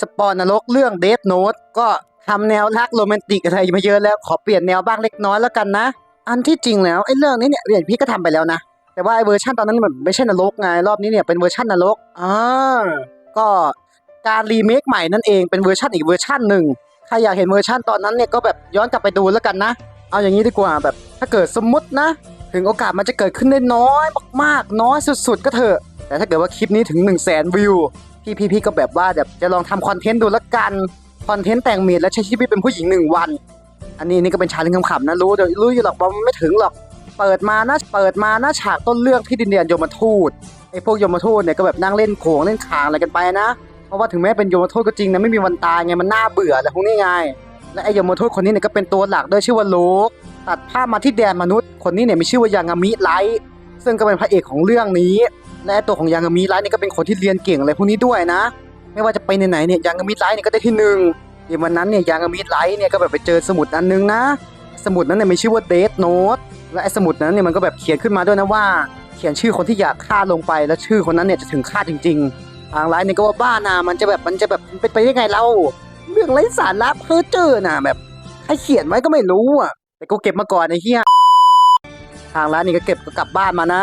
สปอนนรกเรื่องเดทโน e ก็ทำแนวรักโรแมนติกอะไรมาเยอะแล้วขอเปลี่ยนแนวบ้างเล็กน้อยแล้วกันนะ อันที่จริงแล้วไอ้เรื่องนี้เนี่ยเรียนพี่ก็ทำไปแล้วนะ แต่ว่าไอ้เวอร์ชันตอนนั้นมันไม่ใช่นรกไงรอบนี้เนี่ยเป็นเวอร์ชันนรกอ่าก็การรีเมคใหม่นั่นเองเป็นเวอร์ชันอีกเวอร์ชันหนึ่งใครอยากเห็นเวอร์ชันตอนนั้นเนี่ยก็แบบย้อนกลับไปดูแล้วกันนะ เอาอย่างนี้ดีกว่าแบบถ้าเกิดสมมตินะ ถึงโอกาสมันจะเกิดขึ้นได้น้อยมากๆ น้อยสุดๆ ก็เถอะแต่ถ้าเกิดว่าคลิปนี้ถึง 1 0 0 0 0แสนวิว พี่พี่พี่ก็แบบว่าแบบจะลองทำคอนเทนต์ดูละกันคอนเทนต์แต่งเมียและใช้ชีวิตเป็นผู้หญิงหนึ่งวัน อันนี้นี่ก็เป็นชาเลนจ์ขำๆนะรู้เดี๋ยวรู้อยู่หรอกว่ามันไม่ถึงหรอก เปิดมานะเปิดมานะฉากต้นเรื่องที่ดินแดนยมทูตไอ้พวกยมทูตเนี่ยก็แบบนั่งเล่นโขงเล่นคางอะไรกันไปนะ เพราะว่าถึงแม้เป็นยมทูตก็จริงนะไม่มีวันตายไงมันน่าเบื่ออะไรพวกนี้ไงและไอ้ยมทูตคนนี้เนี่ยก็เป็นตัวหลักด้วยชื่อว่าโลกตัดภาพมาที่แดนมนุษย์คนนี้เนี่ยมีชื่อว่ายางามิไลท์ซึ่งก็เป็นพระเอกของเรื่องนี้ และตัวของยางามิไลท์เนี่ยก็เป็นคนที่เรียนเก่งอะไรพวกนี้ด้วยนะ ไม่ว่าจะไปไหนๆเนี่ยยางามิไลท์เนี่ยก็ได้ที่หนึ่งในวันนั้นเนี่ยยางามิไลท์เนี่ยก็แบบไปเจอสมุดอันนึงนะ สมุดนั้นเนี่ยมีชื่อว่าเดทโน e และไอ้สมุดนั้นเนี่ยมันก็แบบเขียนขึ้นมาด้วยนะว่า เขียนชื่อคนที่อยากฆ่าลงไปแล้วชื่อคนนั้นเนี่ยจะถึงฆ่าจริง ๆ ทางไลน์เนี่ยก็ว่าบ้านะมันจะแบบมันจะแบบเป็นไปได้ไงเล่าเรื่องไร้สาระเพ้อเจ้อน่ะแบบใครเขียนไว้ก็ไม่รู้อะแต่กูเก็บมาก่อนไอ้เหี้ยทางร้านนี่ก็เก็บกลับบ้านมานะ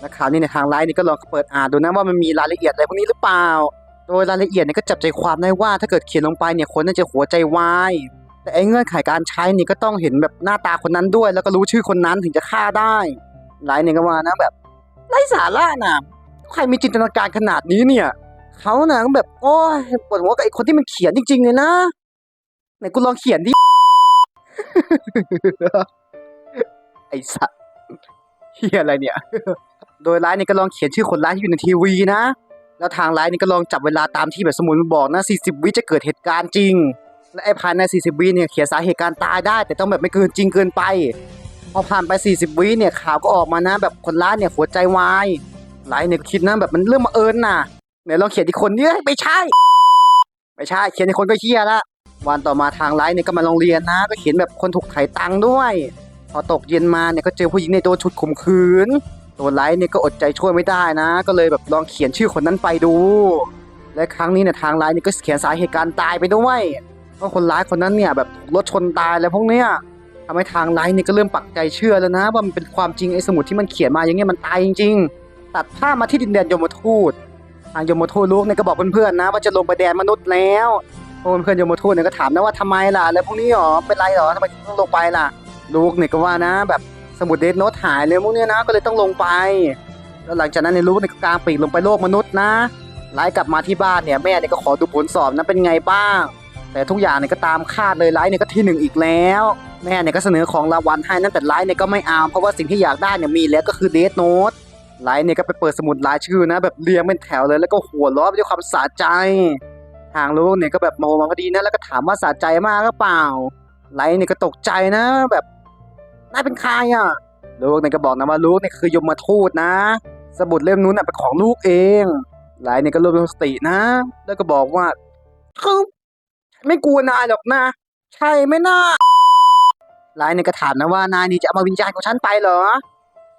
แล้วคราวนี้ในทางร้านนี่ก็ลองเปิดอ่านดูนะว่ามันมีรายละเอียดอะไรพวกนี้หรือเปล่า โดยรายละเอียดเนี่ยก็จับใจความได้ว่าถ้าเกิดเขียนลงไปเนี่ยคนน่าจะหัวใจวายแต่ไอ้เงื่อนไขการใช้นี่ก็ต้องเห็นแบบหน้าตาคนนั้นด้วย แล้วก็รู้ชื่อคนนั้นถึงจะฆ่าได้หลายเนี่ยก็ว่านะแบบไร้สาระนะใครมีจินตนาการขนาดนี้เนี่ยเขานะก็แบบโอ้ยปวดหัวกับไอ้คนที่มันเขียนจริงๆเลยนะไหนกูลองเขียนดิไอ้สัสเฮียอะไรเนี่ย โดยร้านนี่ก็ลองเขียนชื่อคนร้ายที่อยู่ในทีวีนะ แล้วทางร้านนี่ก็ลองจับเวลาตามที่แบบสมุนบอกนะ 40 วิจะเกิดเหตุการณ์จริง และไอ้ภายใน 40 วิเนี่ยเขียนสาเหตุการตายได้ แต่ต้องแบบไม่เกินจริงเกินไป พอผ่านไป 40 วิเนี่ยข่าวก็ออกมานะ แบบคนร้ายเนี่ยหัวใจวายหลายเนี่ยคิดนะแบบมันเรื่องมาเอิญน่ะไหนลองเขียนอีกคนดิเอ้ยไม่ใช่ ไม่ใช่ เขียนอีกคนก็เฮียละวันต่อมาทางไลน์เนี่ยก็มาโรงเรียนนะ ก็เขียนแบบคนถูกไถ่ตังค์ด้วย พอตกเย็นมาเนี่ยก็เจอผู้หญิงในโดนฉุดข่มขืน ตัวไลท์เนี่ยก็อดใจช่วยไม่ได้นะ ก็เลยแบบลองเขียนชื่อคนนั้นไปดู และครั้งนี้เนี่ยทางไลน์เนี่ยก็เขียนสาเหตุการตายไปด้วยว่าคนร้ายคนนั้นเนี่ยแบบถูกรถชนตายอะไรพวกเนี้ยทำให้ทางไลน์เนี่ยก็เริ่มปักใจเชื่อแล้วนะ ว่ามันเป็นความจริงไอ้สมุดที่มันเขียนมาอย่างเงี้ยมันตายจริง ๆ ตัดภาพมาที่ดินแดนยมทูตทางยมทูตลูกเนี่ยก็บอกเพื่อนๆนะ ว่าจะลงไปแดนมนุษย์แล้วเพื่อนๆยมทูตเนี่ยก็ถามนะว่าทำไมล่ะแล้วพวกนี้หรอเป็นไรหรอทำไมต้องลงไปล่ะ ลูกเนี่ยก็ว่านะ แบบ สมุดเดทโนตหายเลยพวกเนี้ยนะ ก็เลยต้องลงไป แล้วหลังจากนั้นเนี่ยลูกเนี่ยก็กลางปีกลงไปโลกมนุษย์นะไล่กลับมาที่บ้านเนี่ยแม่เนี่ยก็ขอดูผลสอบนะเป็นไงบ้าง แต่ทุกอย่างเนี่ยก็ตามคาดเลยไลท์เนี่ยก็ที่หนึ่งอีกแล้ว แม่เนี่ยก็เสนอของรางวัลให้นั่นแต่ไลท์เนี่ยก็ไม่เอาเพราะว่าสิ่งที่อยากได้เนี่ยมีแล้วก็คือเดทโนตไลท์เนี่ยก็ไปเปิดสมุดรายชื่อนะ แบบเรียงเป็นแถวเลยแล้วก็หัวเราะด้วยความสะใจ ทางลูกเนี่ยก็แบบโมโหมาพอดีนะแล้วก็ถามว่าสะใจมากหรือเปล่า ไลท์เนี่ยก็ตกใจนะ แบบ นายเป็นใครอะ ลูกเนี่ยก็บอกนะว่าลูกเนี่ยคือยมมทูตนะ สมุดเล่มนู้นน่ะเป็นของลูกเอง หลายเนี่ยก็รวบรวมสตินะ แล้วก็บอกว่าคือไม่กลัวนายหรอกนะ ใช่ไหมนะหลายเนี่ยก็ถามนะว่านายนี่จะเอามาวิญญาณของฉันไปเหรอ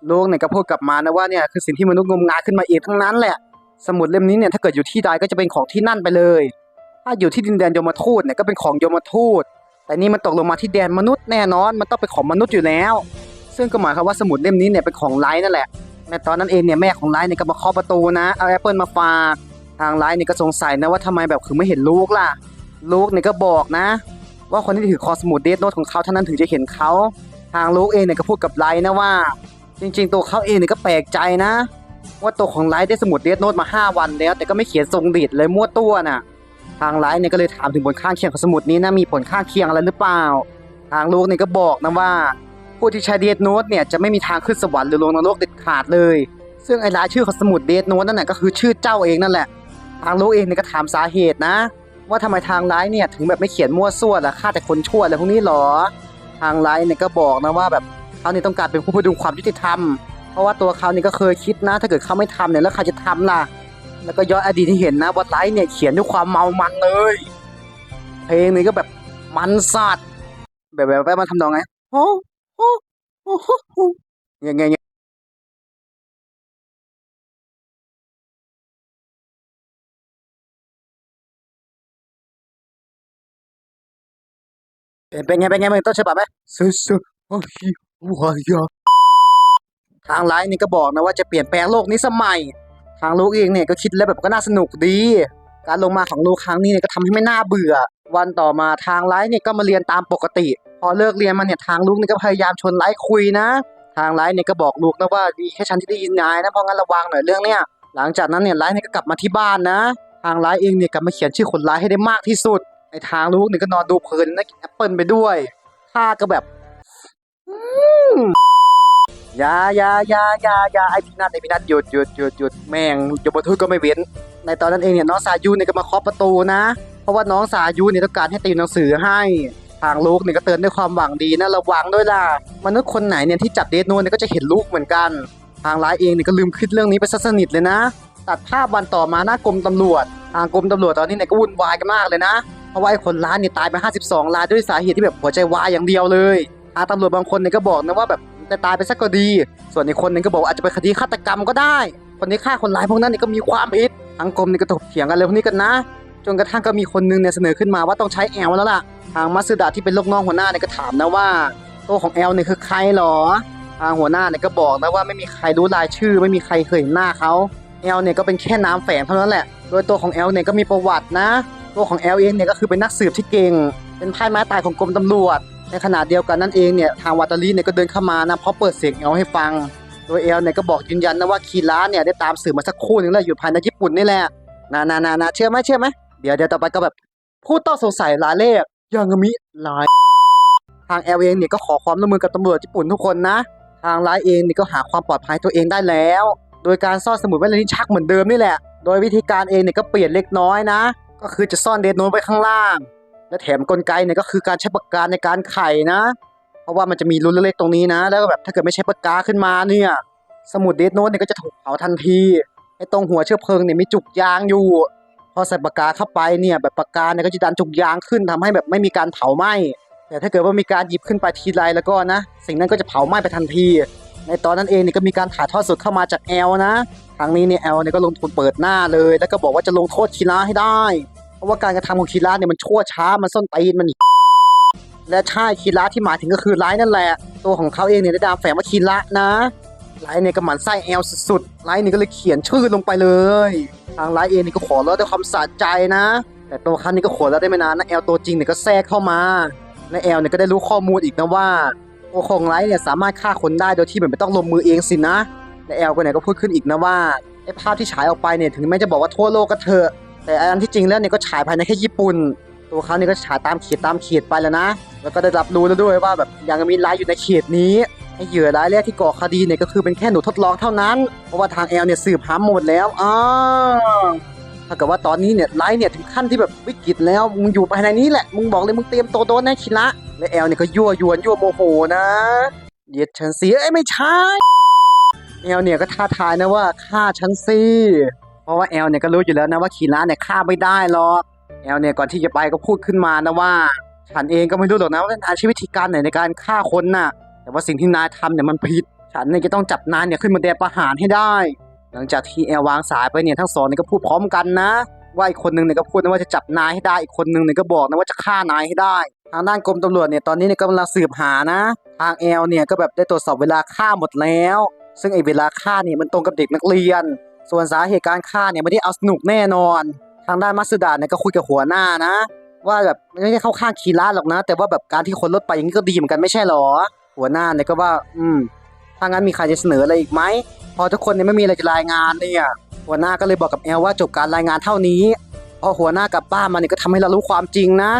ลูกเนี่ยก็พูดกลับมานะว่าเนี่ยคือสิ่งที่มนุษย์งมงายขึ้นมาเองทั้งนั้นแหละ สมุดเล่มนี้เนี่ยถ้าเกิดอยู่ที่ใดก็จะเป็นของที่นั่นไปเลย ถ้าอยู่ที่ดินแดนยมทูตเนี่ยก็เป็นของยมทูต แต่นี่มันตกลงมาที่แดนมนุษย์แน่นอน มันต้องเป็นของมนุษย์อยู่แล้ว ซึ่งก็หมายความว่าสมุดเล่มนี้เนี่ยเป็นของไลท์นั่นแหละในตอนนั้นเองเนี่ยแม่ของไลท์เนี่ยก็มาเคาะประตูนะเอาแอปเปิลมาฝากทางไลท์เนี่ยก็สงสัยนะว่าทำไมแบบคือไม่เห็นลูกล่ะ ลูกเนี่ยก็บอกนะ ว่าคนที่ถือคอสมุดเดทโนตของเขาเท่านั้นถึงจะเห็นเขาทางลูกเองเนี่ยก็พูดกับไลท์นะว่า จริง ๆ ตัวเขาเองเนี่ยก็แปลกใจนะ ว่าตัวของไลท์ได้สมุดเดทโนตมา 5 วันแล้ว แต่ก็ไม่เขียนทรงดีดเลยมั่วตัวน่ะ ทางไลท์เนี่ยก็เลยถามถึงผลข้างเคียงของสมุดนี้นะมีผลข้างเคียงอะไรหรือเปล่า ทางลูกเนี่ยก็บอกนะว่า ผู้ที่ใช้เดทโนตเนี่ยจะไม่มีทางขึ้นสวรรค์หรือลงนรกเด็ดขาดเลย ซึ่งไอ้รายชื่อของสมุดเดทโนตนั่นแหละก็คือชื่อเจ้าเองนั่นแหละ ทางลูกเองเนี่ยก็ถามสาเหตุนะ ว่าทำไมทางร้ายเนี่ยถึงแบบไม่เขียนมั่วซั่วล่ะฆ่าแต่คนชั่วอะไรพวกนี้หรอ ทางร้ายเนี่ยก็บอกนะว่าแบบเขาเนี่ยต้องการเป็นผู้พดุงความยุติธรรม เพราะว่าตัวเขาเนี่ยก็เคยคิดนะ ถ้าเกิดเขาไม่ทำเนี่ยแล้วใครจะทำล่ะ แล้วก็ย้อนอดีตที่เห็นนะว่าไลท์เนี่ยเขียนด้วยความเมามันเลย เพลงนี้ก็แบบมันสัตว์แบบแบบแบบมันทำนองไงโอ้โอ้โอ้โอ้เงี้ยเงี้ยเป็นไงเป็นไงมึงต้นฉบับไหมซูซูโอ้ยโอ้ยทางไลน์นี่ก็บอกนะว่าจะเปลี่ยนแปลงโลกนี้สมัย ทางลูกเองเนี่ยก็คิดแล้วแบบก็น่าสนุกดี การลงมาของลูกครั้งนี้เนี่ยก็ทำให้ไม่น่าเบื่อ วันต่อมาทางไลน์เนี่ยก็มาเรียนตามปกติ พอเลิกเรียนมาเนี่ยทางลูกเนี่ยก็พยายามชวนไลน์คุยนะ ทางไลน์เนี่ยก็บอกลูกนะว่าดีแค่ฉันที่ได้ยินนายนะเพราะงั้นระวังหน่อยเรื่องเนี้ยหลังจากนั้นเนี่ยไลน์เนี่ยก็กลับมาที่บ้านนะ ทางไลน์เองเนี่ยกลับมาเขียนชื่อคนร้ายให้ได้มากที่สุดไอ้ทางลูกเนี่ยก็นอนดูเพลินนะกินแอปเปิลไปด้วยข้าก็แบบ อืม ยายายายายาไอพีนัทไอพีนัทหยุดหยุดหยุดหยุดแม่งอย่าบนทุก็ไม่เว้น ในตอนนั้นเองเนี่ยน้องสายูเนี่ยก็มาเคาะประตูนะ เพราะว่าน้องสายูเนี่ยต้องการให้ติวหนังสือให้ทางลูกเนี่ยก็เตือนด้วยความหวังดีนะระวังด้วยล่ะมนุษย์คนไหนเนี่ยที่จับเดทโนนเนี่ยก็จะเห็นลูกเหมือนกัน ทางร้ายเองเนี่ยก็ลืมคิดเรื่องนี้ไปซะสนิทเลยนะ ตัดภาพวันต่อมาหน้ากรมตำรวจ ทางกรมตำรวจตอนนี้เนี่ยก็วุ่นวายกันมากเลยนะ เพราะว่าไอ้คนร้ายเนี่ยตายไป 52รายด้วยสาเหตุที่แบบหัวใจวายอย่างเดียวเลยทางตำรวจบางคนเนี่ยก็บอกนะว่าแบบ จะตายไปสักก็ดี ส่วนอีกคนหนึงก็บอกาอาจจะเป็นคดีฆาตกรรมก็ได้ คนที่ฆ่าคนร้ายพวกนั้นนี่ก็มีความผิดทางกรมนี่ก็ถกเถียงกันเรื่องพวกนี้กันนะ จนกระทั่งก็มีคนหนึงเนี่ยเสนอขึ้นมาว่าต้องใช้แอลแล้วล่ะ ทางมัสดาที่เป็นลูกน้องหัวหน้าเนี่ยก็ถามนะว่าตัวของแอลเนี่ยคือใครหรอทางหัวหน้าเนี่ยก็บอกนะว่าไม่มีใครรู้รายชื่อ ไม่มีใครเคยเห็นหน้าเขาแอลเนี่ยก็เป็นแค่น้ำแฝงเท่านั้นแหละ โดยตัวของแอลเนี่ยก็มีประวัตินะ ตัวของแอลเองเนี่ยก็คือเป็นนักสืบที่เก่ง เป็นไพ่ไม้ตายของกรมตำรวจ ในขณะเดียวกันนั่นเองเนี่ยทางวาตาลีเนี่ยก็เดินเข้ามานะเพราะเปิดเสียงแอลให้ฟัง โดยแอลเนี่ยก็บอกยืนยันนะว่าคีระเนี่ยได้ตามสืบมาสักครู่หนึงแล้วอยู่ภายในญี่ปุ่นนี่แหละนานานานาเชื่อไหมเชื่อไหมเดี๋ยวเดี๋ยวต่อไปก็แบบผู้ต้องสงสัยรายแรกยังมิรายทางแอลเองเนี่ยก็ขอความร่วมมือกับตำรวจญี่ปุ่นทุกคนนะ ทางร้ายเองเนี่ยก็หาความปลอดภัยตัวเองได้แล้ว โดยการซ่อนสมุดไว้ในลิ้นชักเหมือนเดิมนี่แหละ โดยวิธีการเองเนี่ยก็เปลี่ยนเล็กน้อยนะ ก็คือจะซ่อนเดทโน้ตไว้ข้างล่าง และแถมกลไกเนี่ยก็คือการใช้ปากกาในการไขนะ เพราะว่ามันจะมีรูเล็กๆตรงนี้นะ แล้วก็แบบถ้าเกิดไม่ใช้ปากกาขึ้นมาเนี่ย สมุดเดทโน้ตเนี่ยก็จะถูกเผาทันทีไอ้ตรงหัวเชื้อเพลิงเนี่ยมีจุกยางอยู่ พอใส่ปากกาเข้าไปเนี่ยแบบปากกาเนี่ยก็จะดันจุกยางขึ้นทำให้แบบไม่มีการเผาไหม้แต่ถ้าเกิดว่ามีการหยิบขึ้นไปทีไรแล้วก็นะ สิ่งนั้นก็จะเผาไหม้ไปทันที ในตอนนั้นเองเนี่ยก็มีการถ่ายทอดสดเข้ามาจากแอลนะทางนี้เนี่ยแอลเนี่ยก็ลงทุนเปิดหน้าเลย แล้วก็บอกว่าจะลงโทษคีระให้ได้ เพราะว่าการกระทำของคีระเนี่ยมันชั่วช้ามันส้นตีนมันและใช่คีระที่หมายถึงก็คือร้ายนั่นแหละ ตัวของเขาเองเนี่ยได้ดามแฝงว่าคีระนะไลน์เนี่ยก็หมันไส้แอลสุดๆไลน์เนี่ยก็เลยเขียนชื่อลงไปเลย ทางไลน์เองนี่ก็ขอร้องด้วยความสะใจนะ แต่ตัวเขานี่ก็ขอแล้วได้ไม่นานนะแอลตัวจริงเนี่ยก็แทรกเข้ามา และแอลเนี่ยก็ได้รู้ข้อมูลอีกนะว่าตัวของไลท์เนี่ยสามารถฆ่าคนได้โดยที่แบบไม่ต้องลงมือเองสินะและแอลก็เนี่ยก็พูดขึ้นอีกนะว่าไอ้ภาพที่ฉายออกไปเนี่ยถึงแม้จะบอกว่าทั่วโลกก็เถอะ แต่อันที่จริงแล้วเนี่ยก็ฉายภายในแค่ญี่ปุ่น ตัวเขาเนี่ยก็ฉายตามเขตตามเขตไปแล้วนะ แล้วก็ได้รับรู้แล้วด้วยว่าแบบยังมีไลท์อยู่ในเขตนี้ไอ้เหยื่อรายแรกที่ก่อคดีเนี่ยก็คือเป็นแค่หนูทดลองเท่านั้น เพราะว่าทางแอลเนี่ยสืบหาหมดแล้วอ้าถ้าเกิดว่าตอนนี้เนี่ยไลท์เนี่ยถึงขั้นที่แบบวิกฤตแล้วมึงอยู่ภายในนี้แหละมึงบอกเลยมึงเตรียมโตโดนแน่คิระและแอลเนี่ยก็ยั่วยวนยั่วโมโหนะเหยียดฉันสิเอ้ยไม่ใช่แอลเนี่ยก็ท้าทายนะว่าฆ่าฉันสิ เพราะว่าแอลเนี่ยก็รู้อยู่แล้วนะว่าคีระเนี่ยฆ่าไม่ได้หรอกแอลเนี่ยก่อนที่จะไปก็พูดขึ้นมานะว่า ฉันเองก็ไม่รู้หรอกนะว่านายใช้วิธีการไหนในการฆ่าคนน่ะ แต่ว่าสิ่งที่นายทำเนี่ยมันผิด ฉันเนี่ยจะต้องจับนายเนี่ยขึ้นมาแดนประหารให้ได้ หลังจากที่แอลวางสายไปเนี่ยทั้งสองเนี่ยก็พูดพร้อมกันนะว่าอีกคนนึงเนี่ยก็พูดนะว่าจะจับนายให้ได้อีกคนนึงเนี่ยก็บอกนะว่าจะฆ่านายให้ได้ ทางด้านกรมตำรวจเนี่ยตอนนี้เนี่ยกำลังสืบหานะ ทางแอลเนี่ยก็แบบได้ตรวจสอบเวลาฆ่าหมดแล้ว ซึ่งไอ้เวลาฆ่าเนี่ยมันตรงกับเด็กนักเรียน ส่วนสาเหตุการฆ่าเนี่ยไม่ได้เอาสนุกแน่นอน ทางด้านมัสดาเนี่ยก็คุยกับหัวหน้านะ ว่าแบบไม่ได้เข้าข้างคีร่าหรอกนะ แต่ว่าแบบการที่คนลดไปอย่างนี้ก็ดีเหมือนกันไม่ใช่หรอ หัวหน้าเนี่ยก็ว่า อืมถ้างั้นมีใครจะเสนออะไรอีกไหมพอทุกคนเนี่ยไม่มีอะไรจะรายงานเนี่ยหัวหน้าก็เลยบอกกับแอลว่าจบการรายงานเท่านี้พอหัวหน้ากลับบ้านมาเนี่ยก็ทำให้เรารู้ความจริงนะ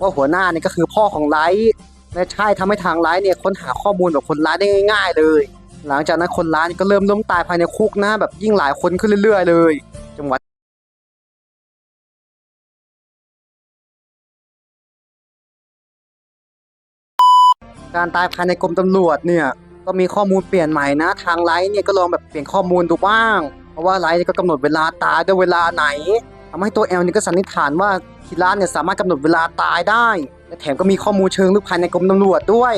ว่าหัวหน้าเนี่ยก็คือพ่อของไลท์และใช่ทำให้ทางไลท์เนี่ยค้นหาข้อมูลแบบคนร้ายได้ง่าย ๆ เลย หลังจากนั้นคนร้ายก็เริ่มล้มตายภายในคุกนะแบบยิ่งหลายคนขึ้นเรื่อย ๆ เลย จังหวะการตายภายในกรมตำรวจเนี่ยก็มีข้อมูลเปลี่ยนใหม่นะ ทางไลท์เนี่ยก็ลองแบบเปลี่ยนข้อมูลดูบ้าง เพราะว่าไลท์ก็กำหนดเวลาตายด้วยเวลาไหนทำให้ตัวแอลนี่ก็สันนิษฐานว่าคิระเนี่ยสามารถกำหนดเวลาตายได้และแถมก็มีข้อมูลเชิงลึกภายในกรมตำรวจด้วย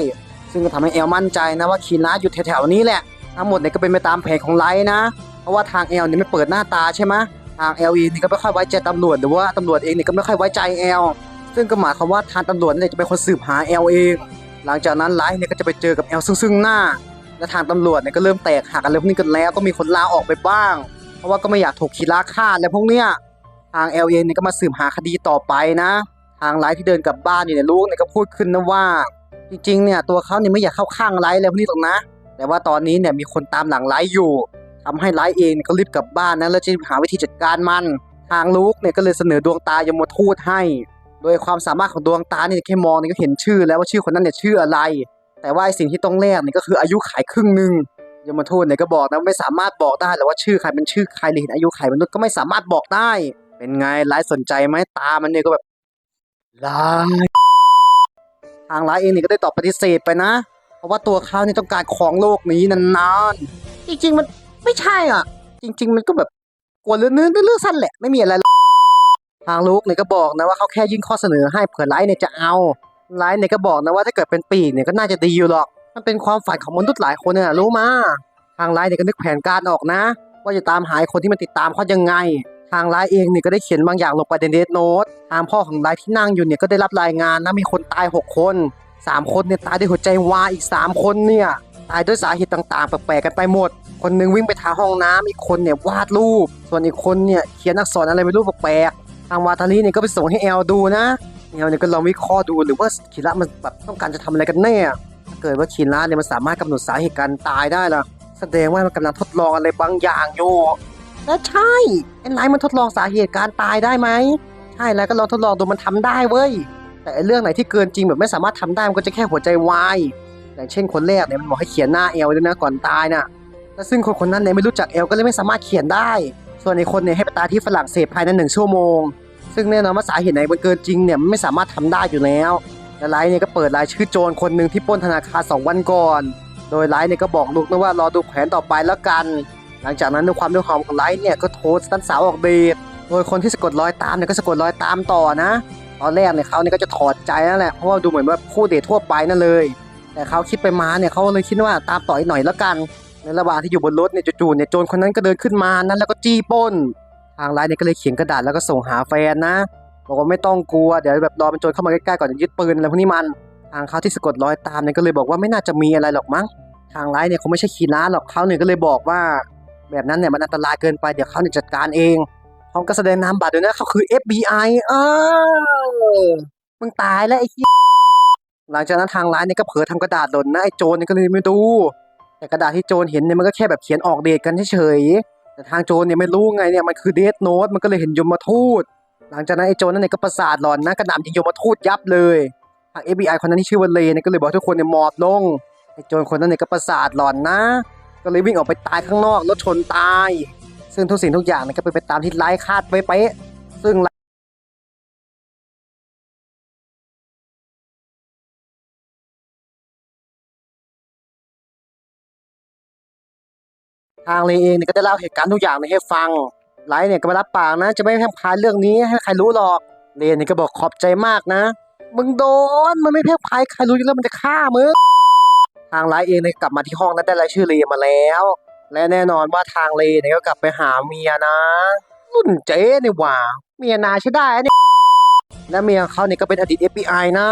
ซึ่งก็ทำให้แอลมั่นใจนะว่าคิระอยู่แถวๆนี้แหละ ทั้งหมดเนี่ยก็เป็นไปตามแผนของไลท์นะ เพราะว่าทางแอลเนี่ยไม่เปิดหน้าตาใช่ไหมทางเอลเองนี่ก็ไม่ค่อยไว้ใจตำรวจหรือว่าตำรวจเองเนี่ยก็ไม่ค่อยไว้ใจแอลซึ่งก็หมายความว่าทางตำรวจเนี่ยจะเป็นคนสืบหาแอลเอง หลังจากนั้นไลท์เนี่ยก็จะไปเจอกับแอลซึ่งซึ่งหน้า และทางตำรวจเนี่ยก็เริ่มแตกหักกันเริ่มนี่กันแล้วก็มีคนลาออกไปบ้าง เพราะว่าก็ไม่อยากถูกคีราฆ่าและพวกเนี้ยทางเอลเองเนี่ยก็มาสืบหาคดีต่อไปนะ ทางไลท์ที่เดินกลับบ้านอยู่เนี่ยลูกเนี่ยก็พูดขึ้นนะว่า จริงๆเนี่ยตัวเขาเนี่ยไม่อยากเข้าข้างไลท์เลยพวกนี้หรอกนะ แต่ว่าตอนนี้เนี่ยมีคนตามหลังไลท์อยู่ทำให้ไลท์เองเนี่ยก็รีบกลับบ้านนะแล้วจะหาวิธีจัดการมัน ทางลูกเนี่ยก็เลยเสนอดวงตายมทูตให้ โดยความสามารถของดวงตาเนี่ยแค่มองเนี่ยก็เห็นชื่อแล้วว่าชื่อคนนั้นเนี่ยชื่ออะไร แต่ว่าสิ่งที่ต้องแลกเนี่ยก็คืออายุขายครึ่งหนึ่งยมทูตเนี่ยก็บอกนะว่าไม่สามารถบอกได้หรอกว่าชื่อใครเป็นชื่อใครหรือเห็นอายุใครมนุษย์ก็ไม่สามารถบอกได้ เป็นไงไลฟ์สนใจไหมตามันเนี่ยก็แบบไลฟ์ ทางไลฟ์เองนี่ก็ได้ตอบปฏิเสธไปนะ เพราะว่าตัวเขาเนี่ยต้องการของโลกนี้นานๆ จริงๆมันไม่ใช่อะ จริง ๆ มันก็แบบกลัวเรื่องเนื้อเรื่องสั้นแหละไม่มีอะไร ทางลูกเนี่ยก็บอกนะว่าเขาแค่ยื่นข้อเสนอให้เผื่อไลฟ์เนี่ยจะเอาไลฟ์เนี่ยก็บอกนะว่าถ้าเกิดเป็นปีกเนี่ยก็น่าจะดีอยู่หรอก มันเป็นความฝันของมนุษย์หลายคนเนี่ยรู้มาทางไลฟ์เนี่ยก็นึกแผนการออกนะ ว่าจะตามหาคนที่มันติดตามเขายังไง ทางไลฟ์เองเนี่ยก็ได้เขียนบางอย่างลงไปในเดทโน้ตทางพ่อของไลฟ์ที่นั่งอยู่เนี่ยก็ได้รับรายงานนะมีคนตาย 6 คนสามคนเนี่ยตายด้วยหัวใจวายอีก 3 คนเนี่ยตายด้วยสาเหตุต่างๆ แปลกๆกันไปหมด คนหนึงวิ่งไปทางห้องน้ำอีกคนเนี่ยวาดรูป ส่วนอีกคนเนี่ยเขียนอักษรอะไรไม่รู้แปลกๆทางวาทารีเนี่ยก็ไปส่งให้แอลดูนะแอลเนี่ยก็ลองวิเคราะห์ดูหรือว่าคีระมันแบบต้องการจะทำอะไรกันแน่ถ้าเกิดว่าคีระเนี่ยมันสามารถกำหนดสาเหตุการตายได้ล่ะแสดงว่ามันกำลังทดลองอะไรบางอย่างอยู่ และใช่ไอ้ไลท์มันทดลองสาเหตุการตายได้ไหมใช่แล้วก็ลองทดลองดูมันทำได้เว้ย แต่เรื่องไหนที่เกินจริงแบบไม่สามารถทำได้มันก็จะแค่หัวใจวายอย่างเช่นคนแรกเนี่ยมันบอกให้เขียนหน้าเอลด้วยนะก่อนตายน่ะและซึ่งคนคนนั้นเนี่ยไม่รู้จักเอลก็เลยไม่สามารถเขียนได้ ส่วนไอ้คนเนี่ยให้ไปตายที่ฝรั่งเศสภายในหนึ่งชั่วโมง ซึ่งแน่นอนว่าสาเหตุไหนมันเกินจริงเนี่ยมันไม่สามารถทำได้อยู่แล้วและไลท์เนี่ยก็เปิดรายชื่อโจรคนหนึ่งที่ปล้นธนาคารสองวันก่อน โดยไลท์เนี่ยก็บอกลูกนะว่ารอดูแผนต่อไปแล้วกัน หลังจากนั้นด้วยความด้วยความของไลท์เนี่ยก็โทรสตันสาวออกเดโดยคนที่สะกดรอยตามเนี่ยก็สะกดรอยตามต่อนะ ตอนแรกเนี่ยเขาเนี่ยก็จะถอดใจนั่นแหละเพราะว่าดูเหมือนว่าคู่เดททั่วไปนั่นเลย แต่เขาคิดไปมาเนี่ยเขาเลยคิดว่าตามต่ออีกหน่อยแล้วกันในระหว่างที่อยู่บนรถเนี่ยจู่ๆเนี่ยโจรคนนั้นก็เดินขึ้นมานั้นแล้วก็จี้ป้น ทางไลน์เนี่ยก็เลยเขียนกระดาษแล้วก็ส่งหาแฟนนะบอกว่าไม่ต้องกลัวเดี๋ยวแบบรอเป็นโจรเข้ามาใกล้ๆก่อนจะยึดปืนอะไรพวกนี้มันทางเขาที่สะกดรอยตามเนี่ยก็เลยบอกว่าไม่น่าจะมีอะไรหรอกมั้งทางไลน์เนี่ยเขาไม่ใช่ขีร้าหรอกเขาเนี่ยก็เลยบอกว่า แบบนั้นเนี่ยมันอันตรายเกินไปเดี๋ยวเขาเนี่ยจัดการเองพร้อมกับแสดงนามบัตรด้วยนะเขาคือ FBI เออมึงตายแล้วไอ้เหี้ยหลังจากนั้นทางร้านเนี่ยก็เผลอทำกระดาษหล่นนะไอ้โจรเนี่ยก็เลยไม่ดูแต่กระดาษที่โจรเห็นเนี่ยมันก็แค่แบบเขียนออกเดทกันเฉยๆแต่ทางโจรเนี่ยไม่รู้ไงเนี่ยมันคือเดทโน้ตมันก็เลยเห็นยมทูต หลังจากนั้นไอ้โจรนั่นเนี่ยก็ประสาทหลอนนะกระหน่ำยิงยมทูตยับเลยทาง FBI คนนั้นที่ชื่อว่าเลเนี่ยก็เลยบอกทุกคนเนี่ยหมอบลงไอ้โจรคนนั้นเนี่ยก็ประสาทหลอนนะ ก็เลยวิ่งออกไปตายข้างนอกรถชนตาย ซึ่งทุกสิ่งทุกอย่างเนี่ยก็เป็นไปตามที่ไลฟ์คาดไว้เป๊ะซึ่งทางเลเองเนี่ยก็ได้เล่าเหตุการณ์ทุกอย่างให้ฟังไลท์เนี่ยก็ไม่รับปากนะ จะไม่แพร่พายเรื่องนี้ให้ใครรู้หรอกเลนเนี่ยก็บอกขอบใจมากนะ มึงโดนมันไม่แพร่พายใครรู้อยู่แล้วมันจะฆ่ามึง ทางไลเองเนี่ยกลับมาที่ห้องนั้นได้รายชื่อเลมาแล้ว และแน่นอนว่าทางเลเนี่ยก็กลับไปหาเมียนะ รุ่นเจ๊นี่หว่า เมียนาใช่ได้เนี่ยและเมียเขาเนี่ยก็เป็นอดีต FBI นะ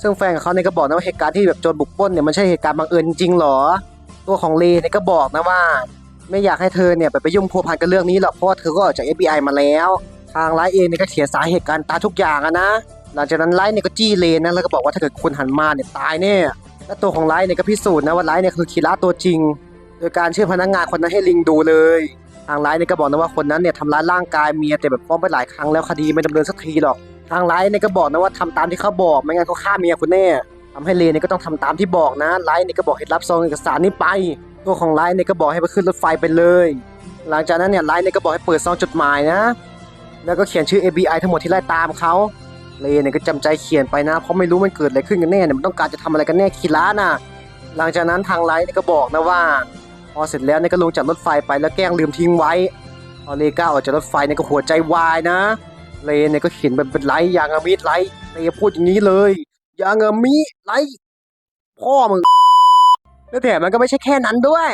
ซึ่งแฟนของเขาเนี่ยก็บอกนะว่าเหตุการณ์ที่แบบโจรบุกปล้นเนี่ยมันใช่เหตุการณ์บังเอิญจริงหรอ ตัวของเลเนี่ยก็บอกนะว่า ไม่อยากให้เธอเนี่ยไปไปยุ่งพัวพันกับเรื่องนี้หรอกเพราะว่าเธอก็ออกจาก FBI มาแล้ว ทางไลเองเนี่ยก็เขียนสาเหตุการณ์ตาทุกอย่างอะนะ หลังจากนั้นไลเนี่ยก็จี้เลนนะแล้วก็บอกว่าถ้าเกิดคุณหันมาเนี่ยตายแน่ และตัวของไลท์เนี่ยก็พิสูจน์นะว่าไลท์เนี่ยคือคีระตัวจริง โดยการเชื่อพนักงานคนนั้นให้ลิงดูเลย ทางไลท์เนี่ยก็บอกนะว่าคนนั้นเนี่ยทำร้ายร่างกายเมียแต่แบบฟ้องไปหลายครั้งแล้วคดีไม่ดำเนินสักทีหรอก ทางไลท์เนี่ยก็บอกนะว่าทำตามที่เขาบอกไม่งั้นเขาฆ่าเมียคุณแน่ทำให้เลนเนี่ยก็ต้องทำตามที่บอกนะไลท์เนี่ยก็บอกให้รับซองเอกสารนี้ไป ตัวของไลท์เนี่ยก็บอกให้ไปขึ้นรถไฟไปเลย หลังจากนั้นเนี่ยไลท์เนี่ยก็บอกให้เปิดซองจดหมายนะ แล้วก็เขียนชื่อ FBI ทั้งหมดที่ไล่ตามเขา เลเนี่ยก็จำใจเขียนไปนะ เพราะไม่รู้มันเกิดอะไรขึ้นกันแน่เนี่ยมันต้องการจะทำอะไรกันแน่คีร้าน่ะ หลังจากนั้นทางไลท์เนี่ยก็บอกนะว่า พอเสร็จแล้วเนี่ยก็ลงจากรถไฟไปแล้วแกล้งลืมทิ้งไว้พอเลก้าออกจากรถไฟเนี่ยก็หัวใจวายนะ เลเนี่ยก็เขียนแบบเป็นไลท์ยางามิดไลท์เลพูดอย่างนี้เลยยางามิไลท์พ่อมึงแล้วแถมมันก็ไม่ใช่แค่นั้นด้วย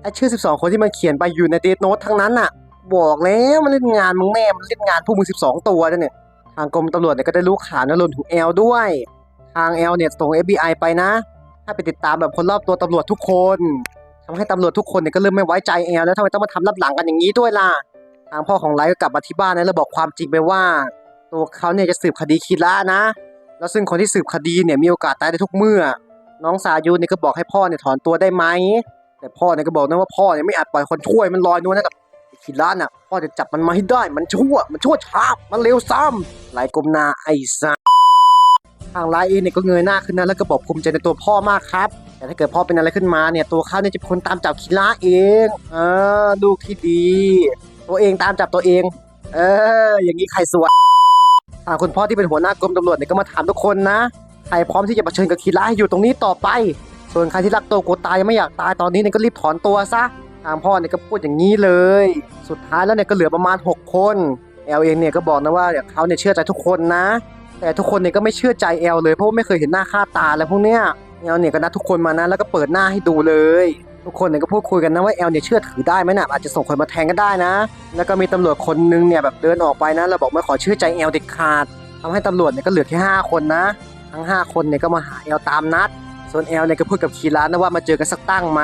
ไอชื่อ 12 คนที่มันเขียนไปอยู่ในเดทโนตทั้งนั้นน่ะ บอกแล้วมันเล่นงานมึงแน่มันเล่นงานพวกมึง 12 ตัวนั่นเนี่ย ทางกรมตำรวจเนี่ยก็ได้รู้ข่าวนะรวมถึงแอลด้วย ทางแอลเนี่ยส่ง FBI ไปนะให้ไปติดตามแบบคนรอบตัวตำรวจทุกคนทำให้ตำรวจทุกคนเนี่ยก็เริ่มไม่ไว้ใจแอลแล้วทำไมต้องมาทำรับหลังกันอย่างนี้ด้วยล่ะ ทางพ่อของไลท์ก็กลับมาที่บ้านนะแล้วบอกความจริงไปว่า ตัวเขาเนี่ยจะสืบคดีคีระนะ แล้วซึ่งคนที่สืบคดีเนี่ยมีโอกาสตายได้ทุกเมื่อ น้องสายุเนี่ยก็บอกให้พ่อเนี่ยถอนตัวได้ไหมแต่พ่อเนี่ยก็บอกนะว่าพ่อเนี่ยไม่อาจปล่อยคนช่วยมันลอยนวลนะกับ คีระน่ะพ่อจะจับมันมาให้ได้ มันชั่ว มันชั่วช้ามันเลวซ้ำไหลกลมหนาไอ้สัสทางไลเองเนี่ยก็เงยหน้าขึ้นนะแล้วก็บอกภูมิใจในตัวพ่อมากครับ แต่ถ้าเกิดพ่อเป็นอะไรขึ้นมาเนี่ยตัวเขาเนี่ยจะเป็นคนตามจับคีระเองเออลูกที่ดี ตัวเองตามจับตัวเอง เออ อย่างนี้ใครสวยทางคุณพ่อที่เป็นหัวหน้ากรมตำรวจเนี่ยก็มาถามทุกคนนะใครพร้อมที่จะเผชิญกับคีระให้อยู่ตรงนี้ต่อไป ส่วนใครที่รักตัวกลัวตายยังไม่อยากตายตอนนี้เนี่ยก็รีบถอนตัวซะ ทางพ่อเนี่ยก็พูดอย่างนี้เลย สุดท้ายแล้วเนี่ยก็เหลือประมาณ 6 คนแอลเองเนี่ยก็บอกนะว่าเดี๋ยวเขาเนี่ยเชื่อใจทุกคนนะ แต่ทุกคนเนี่ยก็ไม่เชื่อใจแอลเลยเพราะว่าไม่เคยเห็นหน้าค่าตาอะไรพวกเนี้ยแอลเนี่ยก็นัดทุกคนมานะแล้วก็เปิดหน้าให้ดูเลย ทุกคนเนี่ยก็พูดคุยกันนะว่าแอลเนี่ยเชื่อถือได้ไหมนะอาจจะส่งคนมาแทงก็ได้นะ แล้วก็มีตำรวจคนนึงเนี่ยแบบเดินออกไปนะแล้วบอกไม่ขอเชื่อใจแอลเด็ดขาดทำให้ตำรวจเนี่ยก็เหลือแค่ห้าคนนะ ทั้ง 5 คนเนี่ยก็มาหาแอลตามนัด ส่วนแอลเนี่ยก็พูดกับคีรานนะว่ามาเจอกันสักตั้งไหม